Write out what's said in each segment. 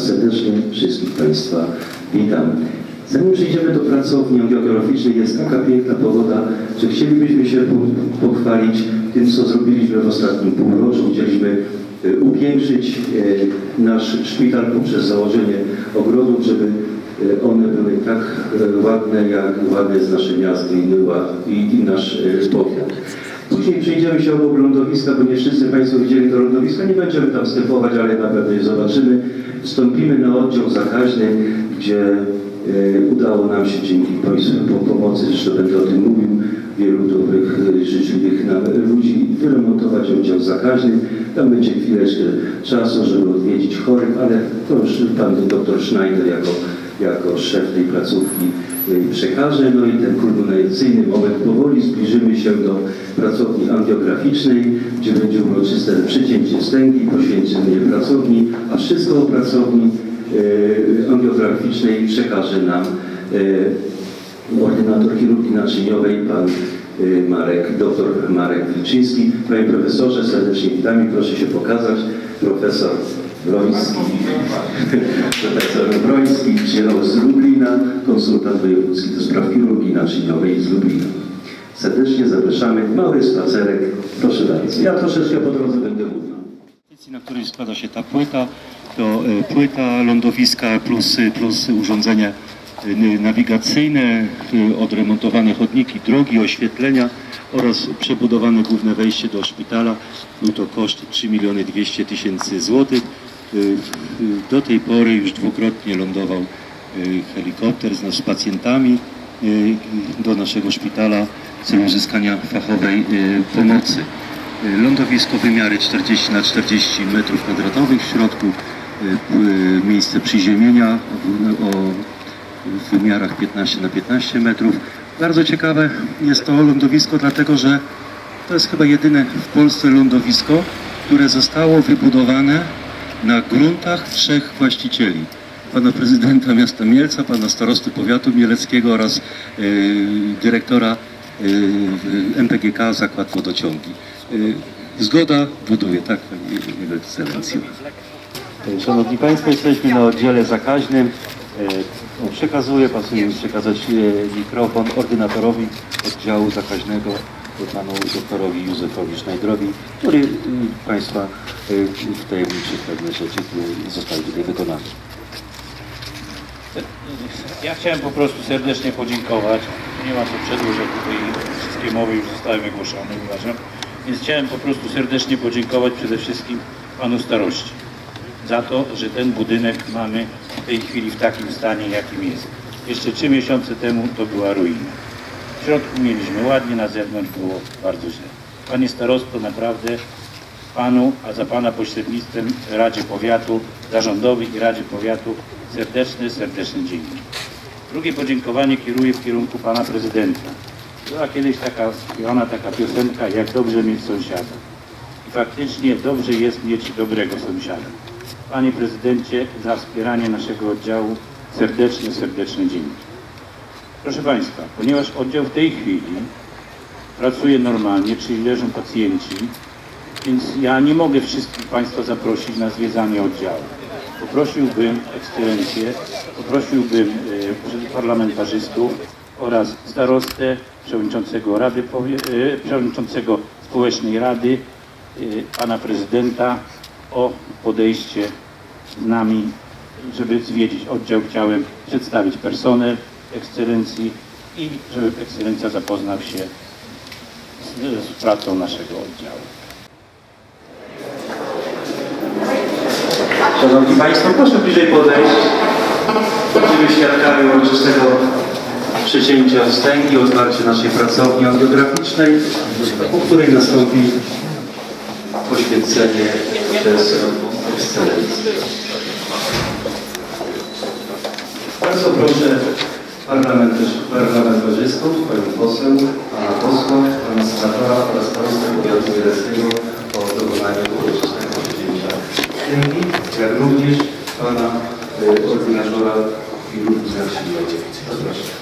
Serdecznie wszystkich Państwa witam. Zanim przejdziemy do pracowni geograficznej, jest taka piękna pogoda, że chcielibyśmy się po- pochwalić tym, co zrobiliśmy w ostatnim półroczu. Chcieliśmy e, upiększyć e, nasz szpital poprzez założenie ogrodów, żeby e, one były tak ładne, jak ładne jest nasze miasto i, nasz powiat. Później przejdziemy się obok lądowiska, bo nie wszyscy Państwo widzieli to lądowisko. Nie będziemy tam wstępować, ale na pewno je zobaczymy. Wstąpimy na oddział zakaźny, gdzie e, udało nam się dzięki Państwu po pomocy, zresztą będę o tym mówił, wielu dobrych, e, życzliwych ludzi, wyremontować oddział zakaźny. Tam będzie chwileczkę czasu, żeby odwiedzić chorych, ale to już Pan doktor Schneider jako, jako szef tej placówki przekaże. No i ten kulminacyjny moment powoli zbliżymy się do pracowni angiograficznej, gdzie będzie uroczyste przycięcie stęgi, poświęcenie pracowni, a wszystko o pracowni e, angiograficznej przekaże nam e, ordynator chirurgii naczyniowej, pan e, Marek, dr Marek Wilczyński. Panie profesorze, serdecznie witamy, proszę się pokazać. Profesor Broński, profesor Broński, przyjechał z Lublina, konsultant wojewódzki do spraw chirurgii naczyniowej z Lublina. Serdecznie zapraszamy, mały spacerek, proszę bardzo. Ja troszeczkę po drodze będę mówił. Na której składa się ta płyta, to e, płyta lądowiska plus, plus urządzenia e, nawigacyjne, e, odremontowane chodniki, drogi, oświetlenia oraz przebudowane główne wejście do szpitala. Był to koszt 3 miliony 200 tysięcy złotych. Do tej pory już dwukrotnie lądował e, helikopter z, z pacjentami e, do naszego szpitala celu uzyskania fachowej e, pomocy. Lądowisko wymiary 40 na 40 metrów kwadratowych w środku, miejsce przyziemienia o wymiarach 15 na 15 metrów. Bardzo ciekawe jest to lądowisko, dlatego że to jest chyba jedyne w Polsce lądowisko, które zostało wybudowane na gruntach trzech właścicieli. Pana prezydenta miasta Mielca, pana starosty powiatu mieleckiego oraz e, dyrektora e, MPGK Zakład Wodociągi. E, Zgoda buduje, tak, Ekscelencjo. Szanowni Państwo, jesteśmy na oddziale zakaźnym. Przekazuję, pasuje mi przekazać mikrofon ordynatorowi oddziału zakaźnego, panu doktorowi Józefowi Sznajdrowi, który e, Państwa e, w pewne rzeczy zostały tutaj wykonane. Ja chciałem po prostu serdecznie podziękować. Nie ma co przedłużać, tutaj wszystkie mowy już zostały wygłoszone, uważam. Więc chciałem po prostu serdecznie podziękować przede wszystkim panu starości za to, że ten budynek mamy w tej chwili w takim stanie, jakim jest. Jeszcze trzy miesiące temu to była ruina. W środku mieliśmy ładnie, na zewnątrz było bardzo źle. Panie starosto, naprawdę Panu, a za Pana pośrednictwem Radzie Powiatu, Zarządowi i Radzie Powiatu serdeczne, serdeczne dzięki. Drugie podziękowanie kieruję w kierunku Pana Prezydenta. Była kiedyś taka śpiewana taka piosenka, jak dobrze mieć sąsiada. I faktycznie dobrze jest mieć dobrego sąsiada. Panie Prezydencie, za wspieranie naszego oddziału serdeczne, serdeczne dzięki. Proszę Państwa, ponieważ oddział w tej chwili pracuje normalnie, czyli leżą pacjenci, więc ja nie mogę wszystkich Państwa zaprosić na zwiedzanie oddziału. Poprosiłbym ekscelencję, poprosiłbym e, parlamentarzystów oraz starostę, przewodniczącego Rady, e, przewodniczącego Społecznej Rady, e, pana prezydenta o podejście z nami, żeby zwiedzić oddział. Chciałem przedstawić personel ekscelencji i żeby ekscelencja zapoznał się z, z pracą naszego oddziału. Szanowni Państwo, proszę bliżej podejść. Będziemy świadkami uroczystego przecięcia wstęgi, otwarcie naszej pracowni angiograficznej, po której nastąpi poświęcenie przez ekscelencję. Bardzo proszę parlamentarzystów, panią poseł, pana posła, pana senatora oraz starostę powiatu mieleckiego o dokonanie uroczystego przyjęcia księgi, jak również pana y, ordynatora chirurgii naczyniowej. Zapraszam.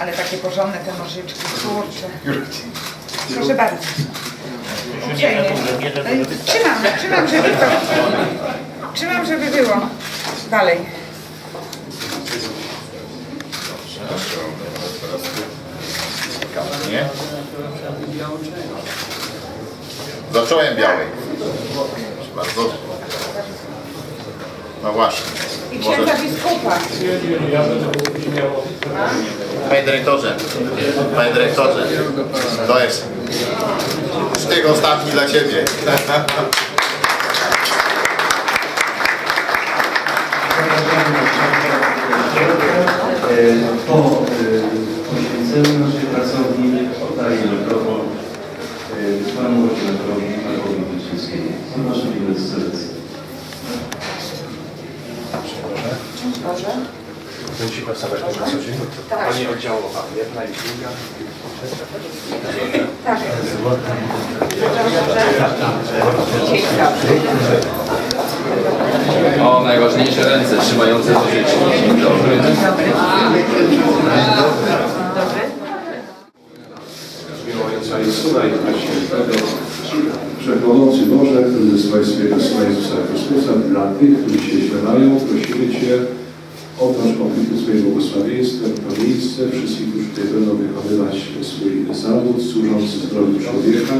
Ale takie porządne te nożyczki, kurczę. Proszę bardzo. Trzymam, trzymam, żeby to... Trzymam, żeby było. Dalej. Nie? Zacząłem białej. Proszę bardzo. No właśnie. I księdza biskupa. Panie dyrektorze, panie dyrektorze, to jest sztyk ostatni dla Ciebie. E, Po e, poświęceniu naszej pracowni oddaję mikrofon e, panu ordynatorowi Markowi Wilczyńskiemu. Zapraszam serdecznie. Proszę. Musimy wstawać po czasie. Pani oddziałowa, jedna i druga. Tak. Dzień. O, najważniejsze ręce trzymające nożyczki. Dzień dobry. Ojca i Syna i Ducha Świętego. Wszechmogący Boże, który zesłałeś swojego Syna Jezusa Chrystusa dla tych, którzy się śmiewają, prosimy Cię, obdarz opiekę swoim błogosławieństwem to miejsce, wszystkich, którzy tutaj będą wykonywać swój zawód służący zdrowiu człowieka.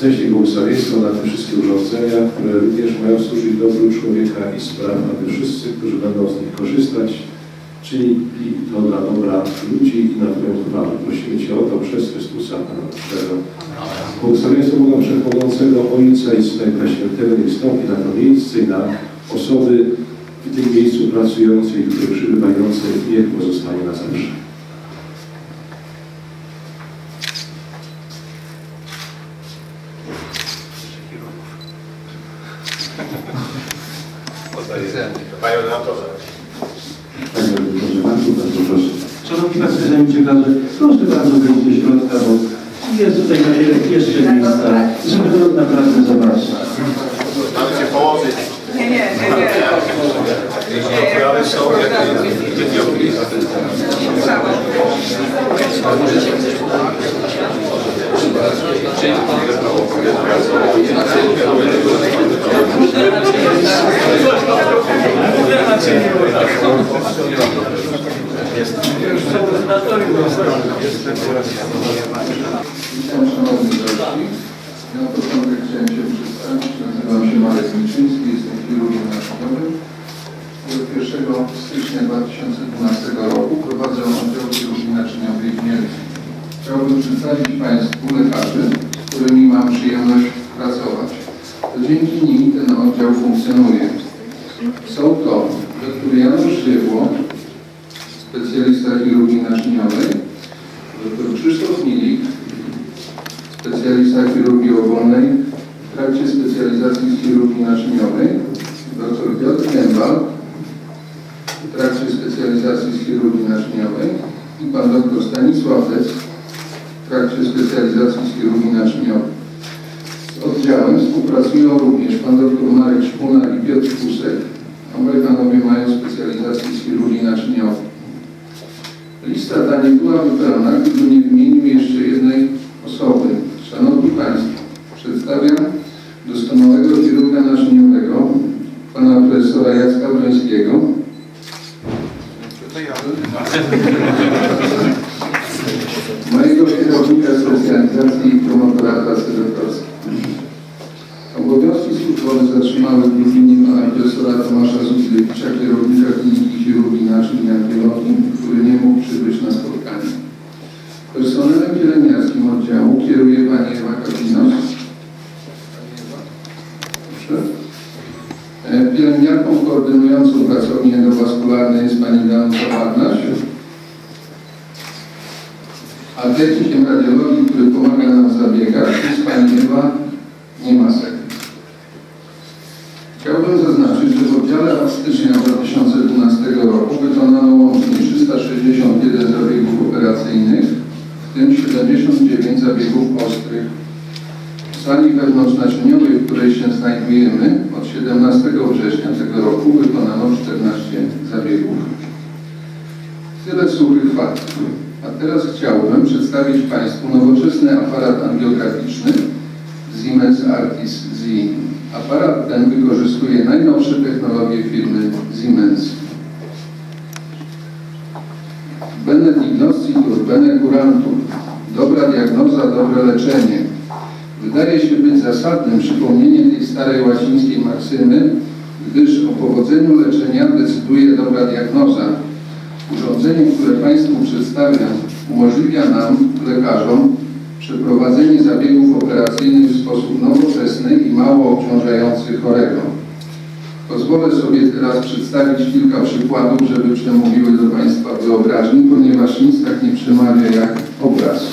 Ześlij błogosławieństwo na te wszystkie urządzenia, które również mają służyć dobru człowieka i spraw, aby wszyscy, którzy będą z nich korzystać, czynili to dla dobra ludzi i na Twoją chwałę. Prosimy Cię o to przez Chrystusa Pana naszego. Błogosławieństwo Boga Wszechmogącego, Ojca i Syna Świętego niech stąpi na to miejsce i na osoby w tym miejscu pracujące i tutaj przybywające, niech pozostanie na zawsze. Panie ordynatorze. Panie Marku, bardzo proszę. Szanowni Państwo, zanim ciekawe, proszę bardzo do środka, bo jest tutaj jeszcze miejsca, żeby to naprawdę zobaczyć. Mamy Cię położyć. Nie, nie, nie, nie. Ale są Witam szanownych gości. Ja na początek chciałem się przedstawić. Nazywam się Marek Miczyński, jestem chirurgiem naczyniowym. Od 1 stycznia 2012 roku prowadzę oddział chirurgii naczyniowej w. Chciałbym przedstawić Państwu lekarzy, z którymi mam przyjemność pracować. To dzięki nim ten oddział funkcjonuje. Są to dr Janusz Żywło, specjalista chirurgii naczyniowej, dr Krzysztof Milik, specjalista chirurgii ogólnej w trakcie specjalizacji z chirurgii naczyniowej, dr Piotr trakcie specjalizacji z chirurgii naczyniowej i pan dr Stanisław Dec w trakcie specjalizacji z chirurgii naczyniowej. Z oddziałem współpracują również pan dr Marek Szpuna i Piotr Kusek. Obaj panowie mają specjalizację z chirurgii naczyniowej. Lista ta nie była wypełna, gdyby nie wymienił Chciałbym zaznaczyć, że w oddziale od stycznia 2012 roku wykonano łącznie 361 zabiegów operacyjnych, w tym 79 zabiegów ostrych. W sali wewnątrznaczyniowej, w której się znajdujemy, od 17 września tego roku wykonano 14 zabiegów. Tyle suchych faktów. A teraz chciałbym przedstawić Państwu nowoczesny aparat angiograficzny Siemens Artis Z. Aparat ten wykorzystuje najnowsze technologie firmy Siemens. Bene diagnostitur, bene curantur. Dobra diagnoza, dobre leczenie. Wydaje się być zasadnym przypomnienie tej starej łacińskiej maksymy, gdyż o powodzeniu leczenia decyduje dobra diagnoza. Urządzenie, które Państwu przedstawiam, umożliwia nam, lekarzom, przeprowadzenie zabiegów operacyjnych w sposób nowoczesny i mało obciążający chorego. Pozwolę sobie teraz przedstawić kilka przykładów, żeby przemówiły do Państwa wyobraźni, ponieważ nic tak nie przemawia jak obraz.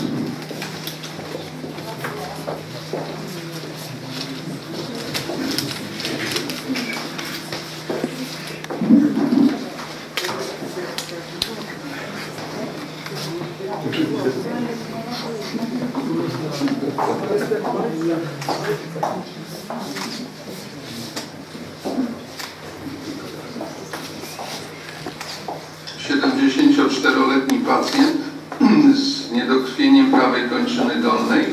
Prawej kończyny dolnej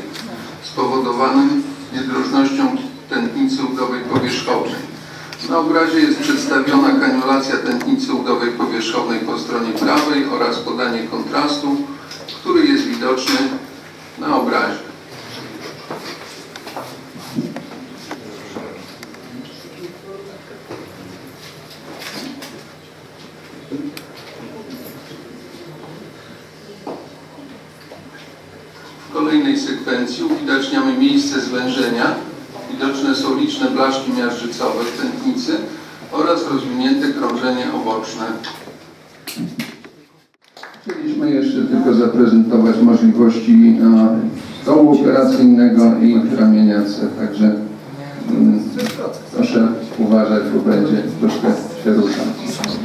spowodowanym niedrożnością tętnicy udowej powierzchownej. Na obrazie jest przedstawiona kaniulacja tętnicy udowej powierzchownej po stronie prawej oraz podanie kontrastu, który jest widoczny na obrazie. W kolejnej sekwencji uwidaczniamy miejsce zwężenia. Widoczne są liczne blaszki miażdżycowe w tętnicy oraz rozwinięte krążenie oboczne. Chcieliśmy jeszcze tylko zaprezentować możliwości e, stołu operacyjnego i ramienia także mm, proszę uważać, bo będzie troszkę się ruszać.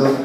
bardzo.